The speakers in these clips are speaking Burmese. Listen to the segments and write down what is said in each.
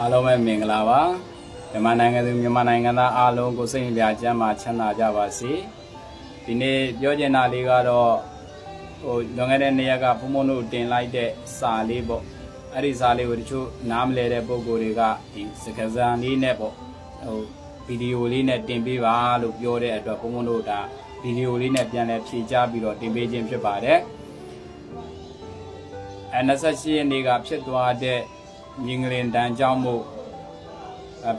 အားလုံးပဲမင်္ဂလာပါမြန်မာနိုင်ငံသူမြန်မာနိုင်ငံသားအားလုံးကိုစိတ်ကြကျမ်းမာချမ်းသာကြပါစေဒီနေ့ပြောချင်တာလေးကတော့ဟိုလွန်ခဲ့တဲ့နေ့ရက်ကဘုံဘုံတို့တင်လိုက်တဲ့စာလေးပေါ့အဲ့ဒီစာလေးကိုတချို့နားမလဲတဲ့ပုံကိုယ်တွေကဒီစကားစံလေးနဲ့ပေါ့ဟိုဗီဒီယိုလေးနဲ့တင်ပေးပါလို့ပြောတဲ့အတွက်ဘုံဘုံတို့ဒါဗီဒီယိုလေးနဲ့ပြန်လဲဖြည့်ချပြီးတော့တင်ပေးခြင်းဖြစ်ပါတယ်အဲ28ရက်နေ့ကဖြစ်သွားတဲ့ မြင်္ဂလင်တန်ကြောင့်မို့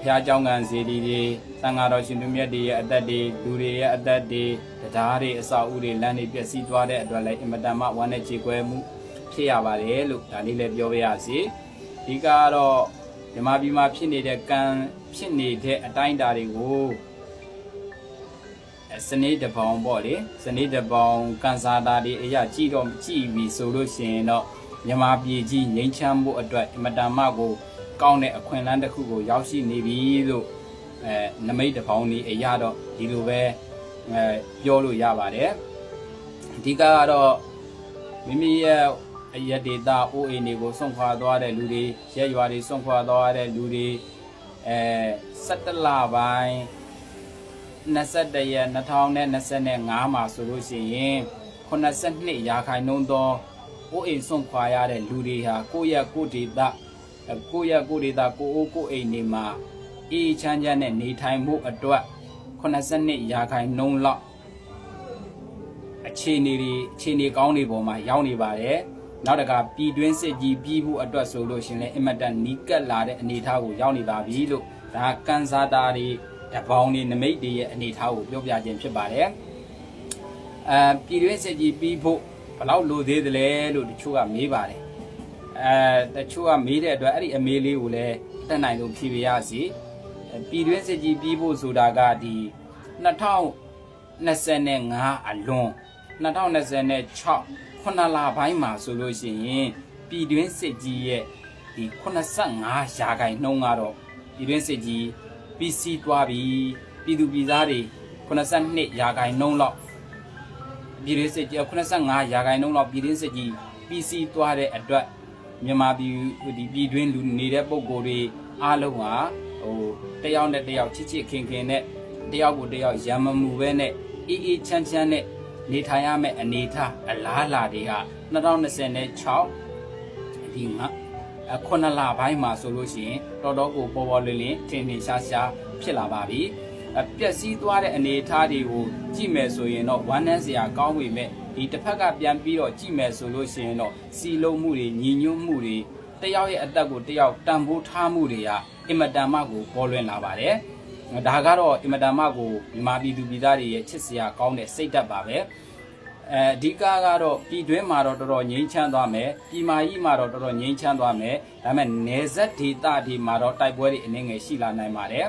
ဖျားကြောင်းကန်စီတီတွေသံဃာတော်ရှင်သူမြတ်တွေရဲ့အသက်တွေလူတွေရဲ့အသက်တွေတရားတွေအစာအုပ်တွေလမ်းတွေပျက်စီးသွားတဲ့အတွက်လည်းအင်မတန်မှဝမ်းနဲ့ကြေကွဲမှုဖြစ်ရပါတယ်လို့ဒါလေးလည်းပြောပြရစီဒီကတော့မြမပြည်မှာဖြစ်နေတဲ့ကံဖြစ်နေတဲ့အတိုင်းအတာတွေကိုစနေတပောင်ပေါ့လေစနေတပောင်ကန်စာတာတွေအရာကြည့်တော့ကြည့်ပြီဆိုလို့ရှိရင်တော့ မြန်မာပြည်ကြီးငြိမ်းချမ်းမှုအတွက်အင်မတန်မှကိုကောင်းတဲ့အခွင့်အလမ်းတစ်ခုကိုရောက်ရှိနေပြီလို့အဲနမိတ်တပောင်นี้အရာတော့ဒီလိုပဲအဲပြောလို့ရပါတယ်အဓိကကတော့မိမိရဲ့အရဒေတာအိုးအိမ်တွေကိုစွန့်ခွာသွားတဲ့လူတွေရက်ရွာတွေစွန့်ခွာသွားတဲ့လူတွေအဲ17လပိုင်း21ရက်2025မှာဆိုလို့ရှိရင်82ရာခိုင်နှုန်းသော အိုးအိမ်စွန့်ခွာရတဲ့လူတွေဟာကိုယ့်ရဲ့ကိုယ်ဒေတာကိုယ့်ရဲ့ကိုယ်ဒေတာကိုအိုးကိုယ်အိမ်တွေမှာအေးချမ်းချမ်းနဲ့နေထိုင်မှုအတွက်82ရာခိုင်နှုန်းလောက်အခြေအနေတွေအခြေအနေကောင်းတွေပေါ်မှာရောက်နေပါတယ်နောက်တကပြည်တွင်းစစ်ကြီးပြီးဖို့အတွက်ဆိုလို့ရှရင်လည်းအင်မတန်နီးကပ်လာတဲ့အနေအထားကိုရောက်နေပါပြီလို့ဒါကန်စားတာတွေတပေါင်းတွေနမိတ်တွေရဲ့အနေအထားကိုပြောပြခြင်းဖြစ်ပါတယ်အဲပြည်တွင်းစစ်ကြီးပြီးဖို့ ဘယ်လောက်လိုသေးသလဲလို့တချို့ကမေးပါတယ်အဲတချို့ကမေးတဲ့အတွက်အဲ့ဒီအမေးလေးကိုလည်းတက်နိုင်လို့ဖြေပြရစီအဲပြည်တွင်းစစ်ကြီးပြီးဖို့ဆိုတာကဒီ2025အလွန်2026ခုနှစ်လပိုင်းမှာဆိုလို့ရှိရင်ပြည်တွင်းစစ်ကြီးရဲ့ဒီ85ရာခိုင်နှုန်းကတော့ပြည်တွင်းစစ်ကြီးပြီးစီးသွားပြီပြည်သူပြည်သားတွေ82ရာခိုင်နှုန်းလောက် ပြည်တွင်းစစ်ကြီး85ရာခိုင်နှုန်းလောက်ပြည်တွင်းစစ်ကြီးပြီးစီးသွားတဲ့အတွက်မြန်မာပြည်ဒီပြည်တွင်းလူနေတဲ့ပုံကိုယ်တွေအားလုံးဟာဟိုတယောက်နဲ့တယောက်ချစ်ချစ်ခင်ခင်နဲ့တယောက်ကိုတယောက်ရံမမှုပဲနဲ့အေးအေးချမ်းချမ်းနဲ့နေထိုင်ရမယ့်အနေအထားအလားလာတွေက2026ဒီမှာအခုနှစ်လပိုင်းမှာဆိုလို့ရှိရင်တော်တော်ကိုပေါ်ပေါ်လင်းလင်းထင်ထင်ရှားရှားဖြစ်လာပါပြီအ ပျက်စီးသွားတဲ့အနေအထားတွေကိုကြည့်မယ်ဆိုရင်တော့ဝမ်းနည်းစရာကောင်းပေမဲ့ဒီတစ်ဖက်ကပြန်ပြီးတော့ကြည့်မယ်ဆိုလို့ရှိရင်တော့စီလုံးမှုတွေညီညွတ်မှုတွေတယောက်ရဲ့အသက်ကိုတယောက်တန်ဖိုးထားမှုတွေကအင်မတန်မှကိုပေါ်လွင်လာပါတယ်ဒါကတော့အင်မတန်မှကိုမြန်မာပြည်သူပြည်သားတွေရဲ့ချစ်စရာကောင်းတဲ့စိတ်ဓာတ်ပါပဲအဲအဓိကကတော့ပြည်တွင်းမှာတော့တော်တော်ငြိမ်းချမ်းသွားမယ်ပြည်မာကြီးမှာတော့တော်တော်ငြိမ်းချမ်းသွားမယ်ဒါပေမဲ့နယ်စပ်ဒေသတွေမှာတော့တိုက်ပွဲတွေအနေငယ်ရှိလာနိုင်ပါတယ်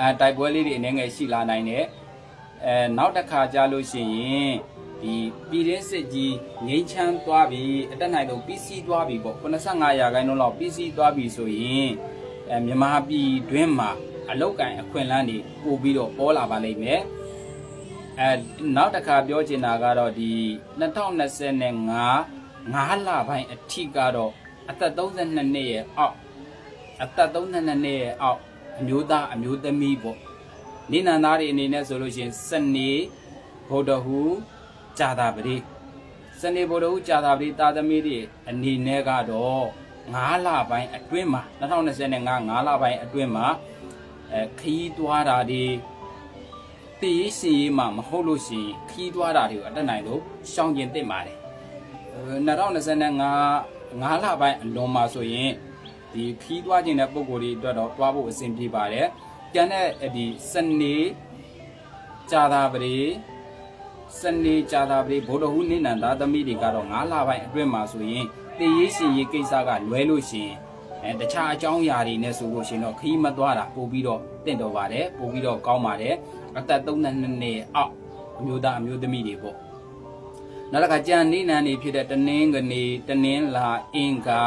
အဲတိုက်ပွဲလေးတွေအနေငယ်ရှိလာနိုင်တယ်အဲနောက်တစ်ခါကြာလို့ရှိရင်ဒီပြည်ရင်းစစ်ကြီးငိမ့်ချမ်းသွားပြီအတက်နိုင်တော့ PC သွားပြီပေါ့85ရာခိုင်နှုန်းလောက် PC သွားပြီဆိုရင်အဲမြန်မာပြည်တွင်းမှာအလောက်ကန်အခွင့်အလမ်းတွေပို့ပြီးတော့ပေါ်လာပါလိမ့်မယ်အဲနောက်တစ်ခါပြောချင်တာကတော့ဒီ2025 5လပိုင်းအထိကတော့အသက်32နှစ်ရဲ့အောက်အသက်32နှစ်ရဲ့အောက် အမျိုးသားအမျိုးသမီးပေါ့နိနန္သားတွေအနေနဲ့ဆိုလို့ရှိရင်စနေဗုဒ္ဓဟူဇာတာပတိစနေဗုဒ္ဓဟူဇာတာပတိတာသမီတွေအနေနဲ့ကတော့9လပိုင်းအတွင်းမှာ2025 5လပိုင်းအတွင်းမှာအဲခီးသွားတာတွေတည်ရစီရေးမှာမဟုတ်လို့ရှိရင်ခီးသွားတာတွေကိုအတက်နိုင်လို့ရှောင်ကျင်သင့်ပါတယ်2025 5လပိုင်းအလွန်မှာဆိုရင် ဒီခီးသွားခြင်းတဲ့ပုံကိုယ်တွေအတွက်တော့သွားဖို့အဆင်ပြေပါတယ်ကျန်တဲ့ဒီစနေကြာတာပတိစနေကြာတာပတိဗုဒ္ဓဟူးနိနန္ဒသမီးတွေကတော့9လပိုင်းအတွင်းမှာဆိုရင်တည်ရစီရေးကိစ္စကလွဲလို့ရှိရင်အဲတခြားအကြောင်းအရာတွေနဲ့ဆိုလို့ရှိရင်တော့ခီးမသွားတာပို့ပြီးတော့တင့်တော်ပါတယ်ပို့ပြီးတော့ကောင်းပါတယ်အသက်32နှစ်အောက်အမျိုးသားအမျိုးသမီးတွေပေါ့နောက်တစ်ခါကြံနေနန်းနေဖြစ်တဲ့တနင်းကနေတနင်းလာအင်္ဂါ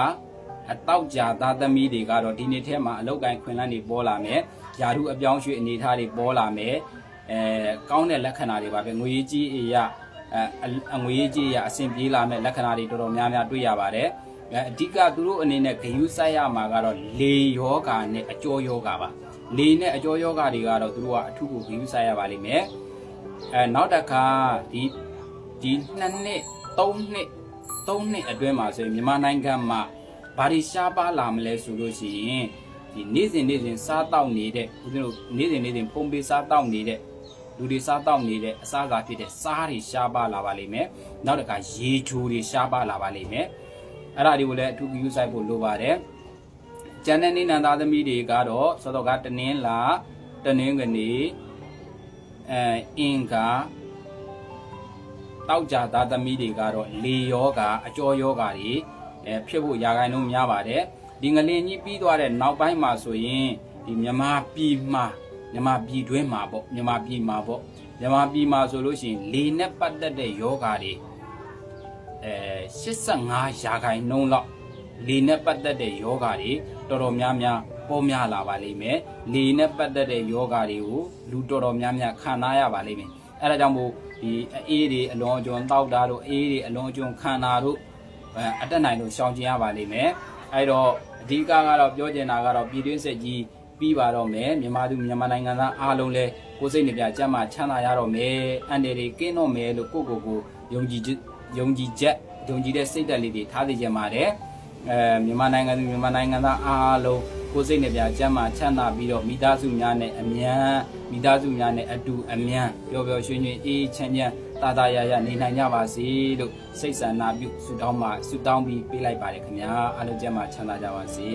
အတောက်ကြသားသမီးတွေကတော့ဒီနေ့ထဲမှာအလောက်ကိုင်းခွင်လန်းတွေပေါ်လာမယ်ယာရုအပြောင်းရွှေ့အနေထားတွေပေါ်လာမယ်အဲကောင်းတဲ့လက္ခဏာတွေပါပဲငွေကြီးအရာအဲအငွေကြီးအရာအဆင်ပြေးလာမဲ့လက္ခဏာတွေတော်တော်များများတွေ့ရပါတယ်အဲအဓိကသူတို့အနေနဲ့ဂယုစိုက်ရမှာကတော့လေယောဂါနဲ့အကျော်ယောဂါပါလေနဲ့အကျော်ယောဂါတွေကတော့သူတို့ကအထုကိုဂယုစိုက်ရပါလိမ့်မယ်အဲနောက်တစ်ခါဒီဒီနှစ်နှစ်သုံးနှစ်သုံးနှစ်အတွင်းမှာဆိုရင်မြန်မာနိုင်ငံမှာ ဘာတွေရှားပါလာမလဲဆိုလို့ရှိရင်ဒီနေ့စဉ်နေ့စဉ်စားတောက်နေတဲ့ဦးဇင်းတို့နေ့စဉ်နေ့စဉ်ဖုံးပေးစားတောက်နေတဲ့လူတွေစားတောက်နေတဲ့အစားအစာဖြစ်တဲ့စားတွေရှားပါလာပါလိမ့်မယ်နောက်တစ်ခါရေချိုတွေရှားပါလာပါလိမ့်မယ်အဲ့ဒါတွေကိုလည်းအထူးယူဆိုင်ဖို့လိုပါတယ်။ကျန်တဲ့နေနန္သားသမီးတွေကတော့စောတော့ကတနင်းလာတနင်းကနေအဲအင်္ဂါတောက်ကြသားသမီးတွေကတော့လေယောဂအကျော်ယောဂတွေ အဲဖြစ်ဖို့ရာဂိုင်းလုံးများပါတယ်။ဒီငလင်ကြီးပြီးသွားတဲ့နောက်ပိုင်းမှာဆိုရင်ဒီမြမပြည်မှာမြမပြည်တွင်းမှာပေါ့မြမပြည်မှာပေါ့မြမပြည်မှာဆိုလို့ရှိရင်လေနဲ့ပတ်သက်တဲ့ယောဂတွေအဲ85ရာခိုင်နှုန်းလောက်လေနဲ့ပတ်သက်တဲ့ယောဂါတွေတော်တော်များများပေါ်များလာပါလိမ့်မယ်လေနဲ့ပတ်သက်တဲ့ယောဂါတွေကိုလူတော်တော်များများခံစားရပါလိမ့်မယ်အဲဒါကြောင့်မို့ဒီအေးတွေအလွန်အကျွံတောက်တာတို့အေးတွေအလွန်အကျွံခံတာတို့ အဲအတက်နိုင်လို့ရှောင်ကျင်ရပါလိမ့်မယ်အဲတော့အဓိကကတော့ပြောချင်တာကတော့ပြည်တွင်းစစ်ကြီးပြီးပါတော့မယ်မြန်မာသူမြန်မာနိုင်ငံသားအားလုံးလဲကိုယ်စိတ်နှပြကြမ်းမှချမ်းသာရတော့မယ်အန်တယ်တွေကင်းတော့မယ်လို့ကိုယ့်ကိုယ်ကိုယုံကြည်ချက်ယုံကြည်ချက်ယုံကြည်တဲ့စိတ်ဓာတ်လေးတွေထားသိကြပါတယ်အဲမြန်မာနိုင်ငံသူမြန်မာနိုင်ငံသားအားလုံး ကိုယ်စိတ်နှပြကြမ်းမှချမ်းသာပြီးတော့မိသားစုများနဲ့အမြန်မိသားစုများနဲ့အတူအမြန်ပျော်ပျော်ရွှင်ရွှင်အေးချမ်းချမ်းတာတာရရနေနိုင်ကြပါစေလို့စိတ်ဆန္ဒပြုဆုတောင်းမှဆုတောင်းပြီးပေးလိုက်ပါတယ်ခင်ဗျာအားလုံးကြမ်းမှချမ်းသာကြပါစေ